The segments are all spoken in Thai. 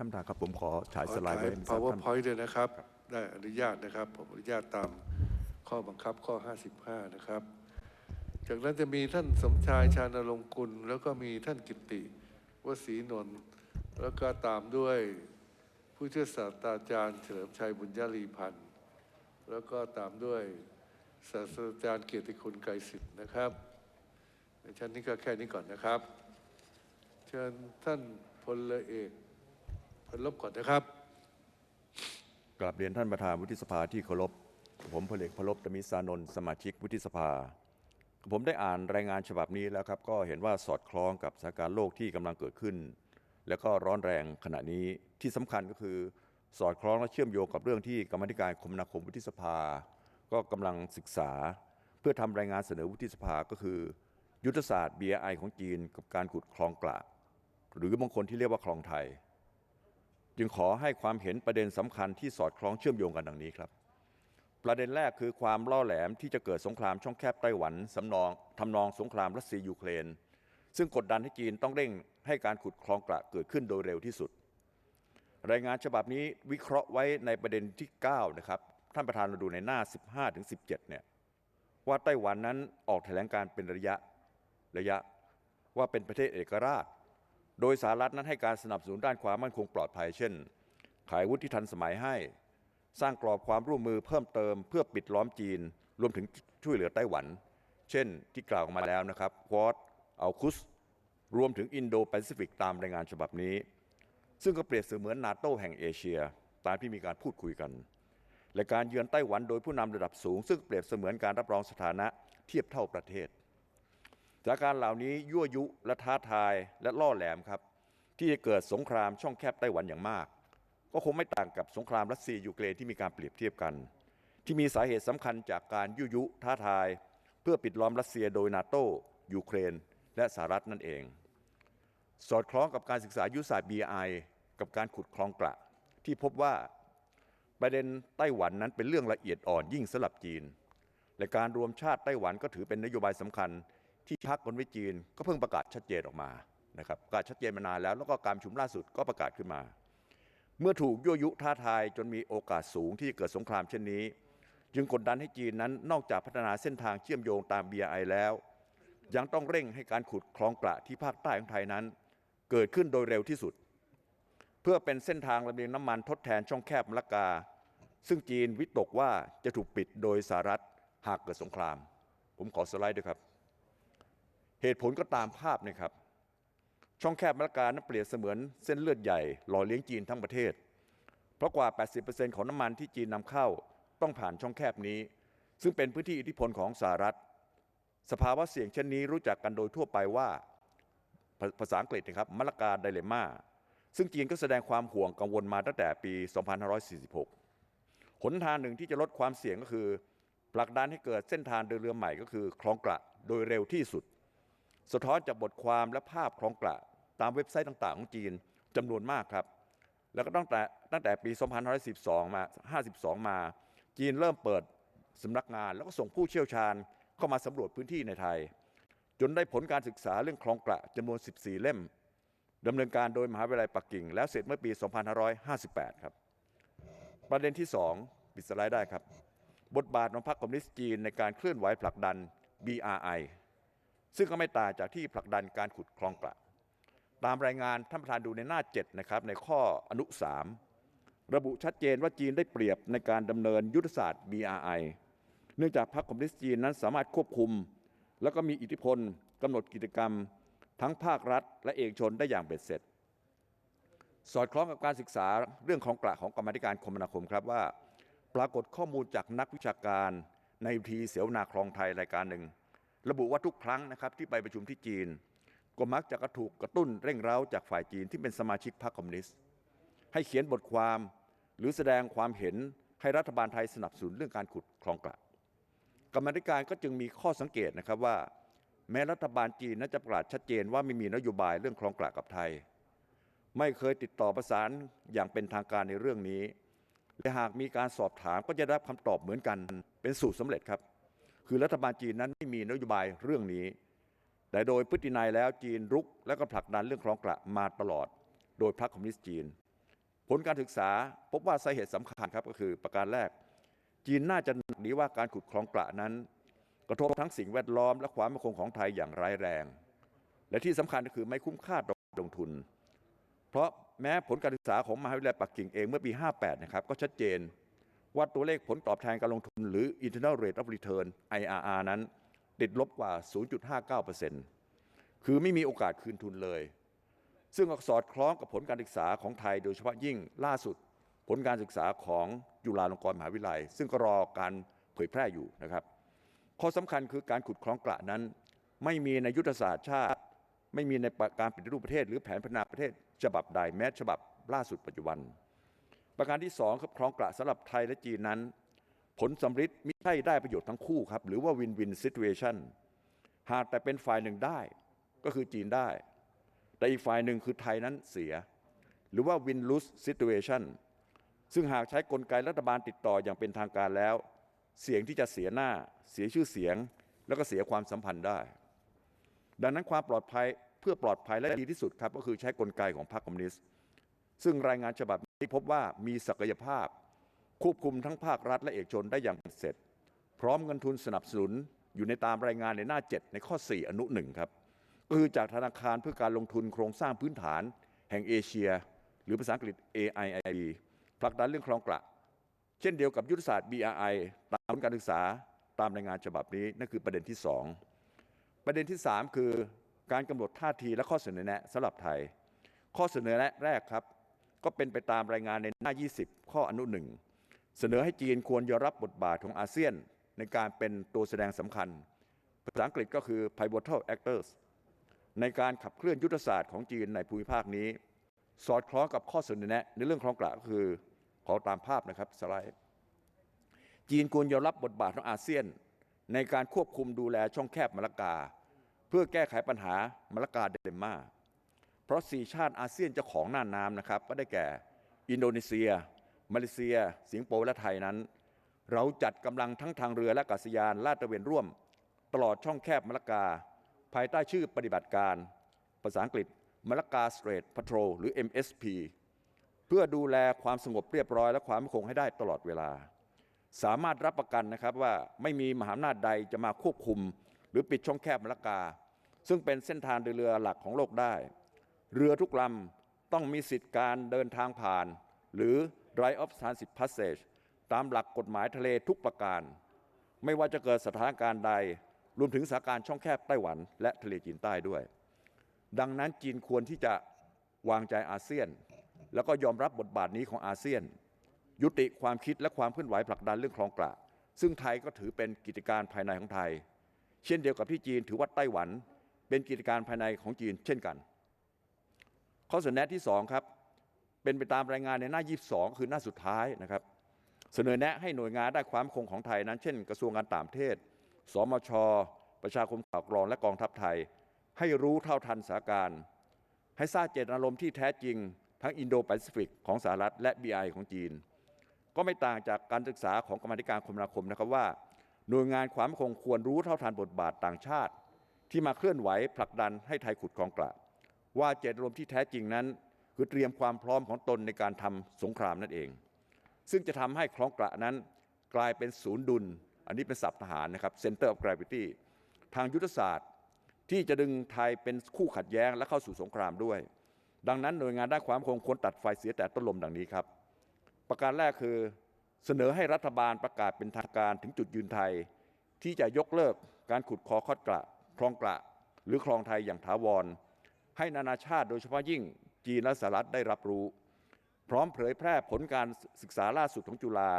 ท่านประธานครับผมขอฉายขอสไลด์ถ่าไว้ยให้ทราบท่าน powerpoint ด้วยนะครับ ได้อนุญาตนะครับ ผมอนุญาตตามข้อบังคับข้อ 55 นะครับ จากนั้นจะมีท่านสมชายชาญรงกุล แล้วก็มีท่านกิตติวสีนนท์แล้วก็ตามด้วยผู้ช่วยศาสตราจารย์ เฉลิมชัยบุญญาลีพันธ์แล้วก็ตามด้วยศาสตราจารย์เกียรติคุณไกรสิทธิ์นะครับในชั้นนี้ก็แค่นี้ก่อนนะครับ เชิญท่านพลเรือเอก พลลบก่อนนะครับกราบเรียนท่านประธานวุฒิสภาที่เคารพผมพลเอกพลบตมิสานนท์สมาชิกวุฒิสภา ผมได้อ่านรายงานฉบับนี้แล้วครับ ก็เห็นว่าสอดคล้องกับสถานการณ์โลกที่กำลังเกิดขึ้น แล้วก็ร้อนแรงขณะนี้ที่สำคัญก็คือสอดคล้องและเชื่อมโยงกับเรื่องที่กรรมธิการคมนาคมวุฒิสภา ก็กำลังศึกษา เพื่อทำรายงานเสนอวุฒิสภาก็คือ ยุทธศาสตร์ BRI ของจีน กับการขุดคลองกระหรือบางคนที่เรียกว่าคลองไทย จึงขอให้ความเห็นประเด็นสำคัญที่สอดคล้องเชื่อมโยงกันดังนี้ครับประเด็นแรกคือความล่อแหลมที่จะเกิดสงครามช่องแคบไต้หวันสำนองทำนองสงครามรัสเซียยูเครน ซึ่งกดดันให้จีนต้องเร่งให้การขุดคลองกระเกิดขึ้นโดยเร็วที่สุด รายงานฉบับนี้วิเคราะห์ไว้ในประเด็นที่ 9 นะครับ ท่านประธานเราดูในหน้า 15ถึง17 เนี่ยว่าไต้หวันนั้นออกแถลงการเป็นระยะระยะว่าเป็นประเทศเอกราช โดยสหรัฐนั้นให้การสนับสนุนด้านความมั่นคงปลอดภัยเช่น ขายอาวุธที่ทันสมัยให้ สร้างกรอบความร่วมมือเพิ่มเติมเพื่อปิดล้อมจีน รวมถึงช่วยเหลือไต้หวัน เช่นที่กล่าวมาแล้วนะครับควอดอัลคุสรวมถึงอินโดแปซิฟิกตามรายงานฉบับนี้ ซึ่งก็เปรียบเสมือนนาโตแห่งเอเชีย ตามที่มีการพูดคุยกัน และการเยือนไต้หวันโดยผู้นำระดับสูง ซึ่งเปรียบเสมือนการรับรองสถานะเทียบเท่าประเทศ จากการเหล่านี้ยั่วยุและท้าทายและล่อแหลมครับ ที่จะเกิดสงครามช่องแคบไต้หวันอย่างมาก ก็คงไม่ต่างกับสงครามรัสเซียยูเครนที่มีการเปรียบเทียบกัน ที่มีสาเหตุสำคัญจากการยุยุท้าทาย เพื่อปิดล้อมรัสเซียโดยนาโต้ยูเครน และสหรัฐนั่นเอง สอดคล้องกับการศึกษายุทธศาสตร์ BI กับการขุดคลองกระ ที่พบว่าประเด็นไต้หวันนั้นเป็นเรื่องละเอียดอ่อนยิ่งสำหรับจีน และการรวมชาติไต้หวันก็ถือเป็นนโยบายสำคัญ ที่พรรคนไว้จีนก็เพิ่งประกาศชัดเจนออกมานะครับประกาศชัดเจนมานานแล้ว แล้วก็การชุมล่าสุดก็ประกาศขึ้นมา เมื่อถูกยั่วยุท้าทายจนมีโอกาสสูงที่จะเกิดสงครามเช่นนี้ จึงกดดันให้จีนนั้นนอกจากพัฒนาเส้นทางเชื่อมโยงตาม BRI แล้ว ยังต้องเร่งให้การขุดคลองกระที่ภาคใต้ของไทยนั้น เกิดขึ้นโดยเร็วที่สุด เพื่อเป็นเส้นทางลำเลียงน้ำมันทดแทนช่องแคบมะละกา ซึ่งจีนวิตกว่าจะถูกปิดโดยสหรัฐหากเกิดสงคราม ผมขอสไลด์ด้วยครับ เหตุผลก็ตามภาพนะครับ ช่องแคบมะละกานั้นเปรียบเสมือนเส้นเลือดใหญ่หล่อเลี้ยงจีนทั้งประเทศ เพราะกว่า 80%ของน้ำมันที่จีนนำเข้าต้องผ่านช่องแคบนี้ ซึ่งเป็นพื้นที่อิทธิพลของสหรัฐ สภาวะเสี่ยงเช่นนี้รู้จักกันโดยทั่วไปว่าภาษาอังกฤษนะครับมะละกาไดเลม่าซึ่งจีนก็แสดงความห่วงกังวลมาตั้งแต่ปี 2546 หนทางหนึ่งที่จะลดความเสี่ยงก็คือผลักดันให้เกิดเส้นทางเดินเรือใหม่ก็คือคลองกระโดยเร็วที่สุด สะท้อนจากบทความและภาพคลองกระตามเว็บไซต์ต่าง ๆ ของจีนจำนวนมากครับ แล้วก็ตั้งแต่ตั้งแต่ปี2512 มา 52 มา จีนเริ่มเปิดสำนักงาน แล้วก็ส่งผู้เชี่ยวชาญเข้ามาสำรวจพื้นที่ในไทย จนได้ผลการศึกษาเรื่องคลองกระจำนวน 14 เล่มดำเนินการโดยมหาวิทยาลัยปักกิ่ง แล้วเสร็จเมื่อปี 2558 ครับ ประเด็นที่ 2 ปิดสไลด์ได้ครับ บทบาทของพรรคคอมมิวนิสต์จีนในการเคลื่อนไหวผลักดัน BRI ซึ่งก็ไม่ต่างจากที่ผลักดันการขุดคลองกระ ตามรายงานท่านประธานดูในหน้า 7 นะครับ ในข้ออนุ 3 ระบุชัดเจนว่าจีนได้เปรียบในการดำเนินยุทธศาสตร์ BRI เนื่องจากพรรคคอมมิวนิสต์จีนนั้นสามารถควบคุม แล้วก็มีอิทธิพลกำหนดกิจกรรม ทั้งภาครัฐ และเอกชนได้อย่างเบ็ดเสร็จ สอดคล้องกับการศึกษาเรื่องของกระของกรรมธิการคมนาคมครับว่า ปรากฏข้อมูลจากนักวิชาการในทีเสวนาคลองไทยรายการหนึ่ง ระบุว่าทุกครั้งนะครับที่ไปประชุมที่จีน ก็มักจะกระถูกกระตุ้นเร่งเร้าจากฝ่ายจีนที่เป็นสมาชิกพรรคคอมมิวนิสต์ให้เขียนบทความหรือแสดงความเห็นให้รัฐบาลไทยสนับสนุนเรื่องการขุดคลองกระกรรมธิการก็จึงมีข้อสังเกตนะครับว่า แม้รัฐบาลจีนนั้นจะประกาศชัดเจนว่าไม่มีนโยบายเรื่องคลองกระกับไทย ไม่เคยติดต่อประสานอย่างเป็นทางการในเรื่องนี้และหากมีการสอบถามก็จะได้รับคำตอบเหมือนกันเป็นสูตรสำเร็จครับ คือรัฐบาลจีนนั้นไม่มีนโยบายเรื่องนี้ แต่โดยพฤตินัยแล้วจีนรุกและก็ผลักดันเรื่องคลองกระมาตลอด โดยพรรคคอมมิวนิสต์จีน ผลการศึกษาพบว่าสาเหตุสำคัญครับก็คือประการแรก จีนน่าจะหนักดีว่าการขุดคลองกระนั้น กระทบทั้งสิ่งแวดล้อม และความมั่นคงของไทยอย่างร้ายแรง และที่สำคัญก็คือไม่คุ้มค่าต่อการลงทุน เพราะแม้ผลการศึกษาของมหาวิทยาลัยปักกิ่งเองเมื่อปี 58 นะครับก็ชัดเจน ว่าตัวเลขผลตอบแทนการลงทุนหรือ internal rate of return IRR นั้น ติดลบกว่า 0.59%คือไม่มีโอกาสคืนทุนเลย ซึ่งก็สอดคล้องกับผลการศึกษาของไทยโดยเฉพาะยิ่งล่าสุดผลการศึกษาของจุฬาลงกรณ์มหาวิทยาลัย ซึ่งก็รอการเผยแพร่อยู่นะครับ ข้อสำคัญคือการขุดคลองกระนั้น ไม่มีในยุทธศาสตร์ชาติ ไม่มีในการปฏิรูปประเทศ หรือแผนพัฒนาประเทศฉบับใดแม้ฉบับล่าสุดปัจจุบัน ประการที่สองครับคลองกระสำหรับไทยและจีนนั้น ผลสำฤทธิ์มิใช่ได้ประโยชน์ทั้งคู่ครับ หรือว่าวินวินซิทูเอชันหากแต่เป็นฝ่ายหนึ่งได้ก็คือจีนได้ แต่อีกฝ่ายหนึ่งคือไทยนั้นเสีย หรือว่า win lose situation ซึ่งหากใช้กลไกรัฐบาลติดต่ออย่างเป็นทางการแล้ว เสียงที่จะเสียหน้า เสียชื่อเสียง แล้วก็เสียความสัมพันธ์ได้ ดังนั้นความปลอดภัยเพื่อปลอดภัยและดีที่สุดครับ ก็คือใช้กลไกของพรรคคอมมิวนิสต์ซึ่งรายงานฉบับ นี้พบว่ามีศักยภาพ ควบคุมทั้งภาครัฐและเอกชนได้อย่างเสร็จ พร้อมเงินทุนสนับสนุนอยู่ในตามรายงานในหน้า 7 ในข้อ 4 อนุหนึ่งครับคือจากธนาคารเพื่อการลงทุนโครงสร้างพื้นฐาน แห่งเอเชีย หรือภาษาอังกฤษ AIIB ผลักดันเรื่องคลองกระ เช่นเดียวกับยุทธศาสตร์ BRI ตามผลการศึกษาตามรายงานฉบับนี้นั่นคือประเด็นที่ 2 ประเด็นที่ 3 คือการกำหนดท่าทีและข้อเสนอแนะสำหรับไทย ข้อเสนอแนะแรกครับ ก็เป็นไปตามรายงานในหน้า 20 ข้ออนุหนึ่งเสนอให้จีนควรยอมรับบทบาทของอาเซียนในการเป็นตัวแสดงสำคัญ ภาษาอังกฤษก็คือ pivotal actors ในการขับเคลื่อนยุทธศาสตร์ของจีนในภูมิภาคนี้ สอดคล้องกับข้อเสนอแนะในเรื่องคลองกระก็คือขอตามภาพนะครับสไลด์จีนควรยอมรับบทบาทของอาเซียน ในการควบคุมดูแลช่องแคบมะละกา เพื่อแก้ไขปัญหามะละกาเดลม่า เพราะสี่ชาติอาเซียนเจ้าของน่านน้ำนะครับก็ได้แก่ อินโดนีเซีย มาเลเซีย สิงคโปร์และไทยนั้น เราจัดกำลังทั้งทางเรือและอากาศยานลาดตระเวนร่วม ตลอดช่องแคบมะละกา ภายใต้ชื่อปฏิบัติการ ภาษาอังกฤษมะละกาสเตรทพัทโรหรือ MSP เพื่อดูแลความสงบเรียบร้อยและความมั่นคงให้ได้ตลอดเวลา สามารถรับประกันนะครับว่าไม่มีมหาอำนาจใดจะมาควบคุม หรือปิดช่องแคบมะละกา ซึ่งเป็นเส้นทางเดินเรือหลักของโลกได้ เรือทุกลำต้องมีสิทธิการเดินทางผ่าน หรือ right of transit passage ตามหลักกฎหมายทะเลทุกประการ ไม่ว่าจะเกิดสถานการณ์ใด รวมถึงสถานการณ์ช่องแคบไต้หวัน และทะเลจีนใต้ด้วย ดังนั้นจีนควรที่จะวางใจอาเซียน แล้วก็ยอมรับบทบาทนี้ของอาเซียน ยุติความคิดและความเคลื่อนไหวผลักดันเรื่องคลองกระซึ่งไทยก็ถือเป็นกิจการภายในของไทย เช่นเดียวกับที่จีนถือว่าไต้หวัน เป็นกิจการภายในของจีนเช่นกัน ข้อเสนอแนะที่2ครับเป็นไปตามรายงานในหน้า 22 คือหน้าสุดท้ายนะครับ เสนอแนะให้หน่วยงานด้านความคงของไทยนั้น เช่น กระทรวงการต่างประเทศ สมช ประชาคมข่าวกรองและกองทัพไทย ให้รู้เท่าทันสถานการณ์ให้ทราบเจตนารมณ์ที่แท้จริง ทั้งอินโดแปซิฟิกของสหรัฐและ BI ของจีน ก็ไม่ต่างจากการศึกษาของกรรมธิการคมนาคมนะครับว่า หน่วยงานความคงควรรู้เท่าทันบทบาทต่างชาติ ที่มาเคลื่อนไหวผลักดันให้ไทยขุดคลองกระ ว่าเจตนารมณ์ที่แท้จริงนั้น คือเตรียมความพร้อมของตนในการทำสงครามนั่นเอง ซึ่งจะทำให้คลองกระนั้นกลายเป็นศูนย์ดุล อันนี้เป็นศัพท์ทหารนะครับ Center of Gravity ทางยุทธศาสตร์ที่จะดึงไทยเป็นคู่ขัดแย้งและเข้าสู่สงครามด้วย ดังนั้นหน่วยงานด้านความคงควรตัดไฟเสียแต่ต้นลมดังนี้ครับ ประการแรกคือเสนอให้รัฐบาลประกาศเป็นทางการถึงจุดยืนไทย ที่จะยกเลิกการขุดคอคอดกระคลองกระหรือคลองไทยอย่างถาวร ให้นานาชาติโดยเฉพาะยิ่งจีนและสหรัฐได้รับรู้ พร้อมเผยแพร่ผลการศึกษาล่าสุดของจุฬา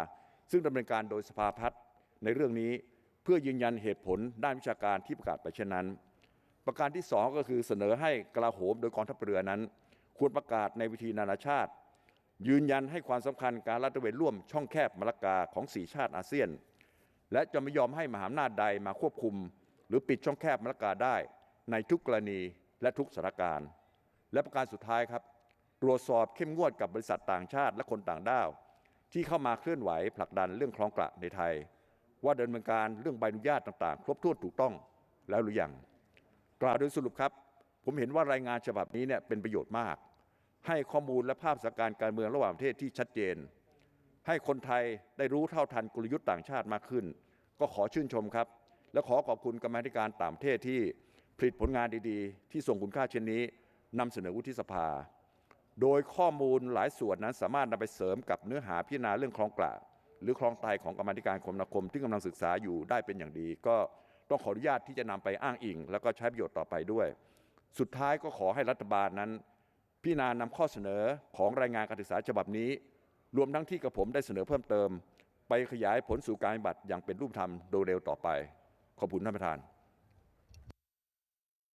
ซึ่งดำเนินการโดยสภาพัฒน์ในเรื่องนี้เพื่อยืนยันเหตุผลด้านวิชาการที่ประกาศไปเช่นนั้น ประการที่ 2 ก็คือเสนอให้กลาโหมโดยกองทัพเรือนั้น ควรประกาศในวิธีนานาชาติ ยืนยันให้ความสำคัญการลาดตระเวนร่วมช่องแคบมละกาของสีชาติอาเซียน และจะไม่ยอมให้มหาอำนาจใดมาควบคุม หรือปิดช่องแคบมละกาได้ในทุกกรณี และทุกสถานการณ์ และประการสุดท้ายครับ ตรวจสอบเข้มงวดกับบริษัทต่างชาติและคนต่างด้าว ที่เข้ามาเคลื่อนไหวผลักดันเรื่องคลองกระในไทย ว่าดำเนินการเรื่องใบอนุญาตต่างๆ ครบถ้วนถูกต้องแล้วหรือยังกล่าวโดยสรุปครับ ผมเห็นว่ารายงานฉบับนี้เนี่ยเป็นประโยชน์มาก ให้ข้อมูลและภาพสถานการณ์การเมืองระหว่างประเทศที่ชัดเจน ให้คนไทยได้รู้เท่าทันกลยุทธ์ต่างชาติมากขึ้น ก็ขอชื่นชมครับ และขอขอบคุณกรรมาธิการต่างประเทศที่ ผลิตผลงานดีๆ ที่ส่งคุณค่าเช่นนี้นำเสนอวุฒิสภา โดยข้อมูลหลายส่วนนั้นสามารถนำไปเสริมกับเนื้อหาพิจารณาเรื่องคลองกระหรือคลองไตของกรรมาธิการคมนาคม ที่กำลังศึกษาอยู่ได้เป็นอย่างดี ก็ต้องขออนุญาตที่จะนำไปอ้างอิง แล้วก็ใช้ประโยชน์ต่อไปด้วย สุดท้ายก็ขอให้รัฐบาลนั้นพิจารณานำข้อเสนอของรายงานการศึกษาฉบับนี้ รวมทั้งที่กับผมได้เสนอเพิ่มเติม ไปขยายผลสู่การปฏิบัติอย่างเป็นรูปธรรมโดยเร็วต่อไป ขอบคุณท่านประธาน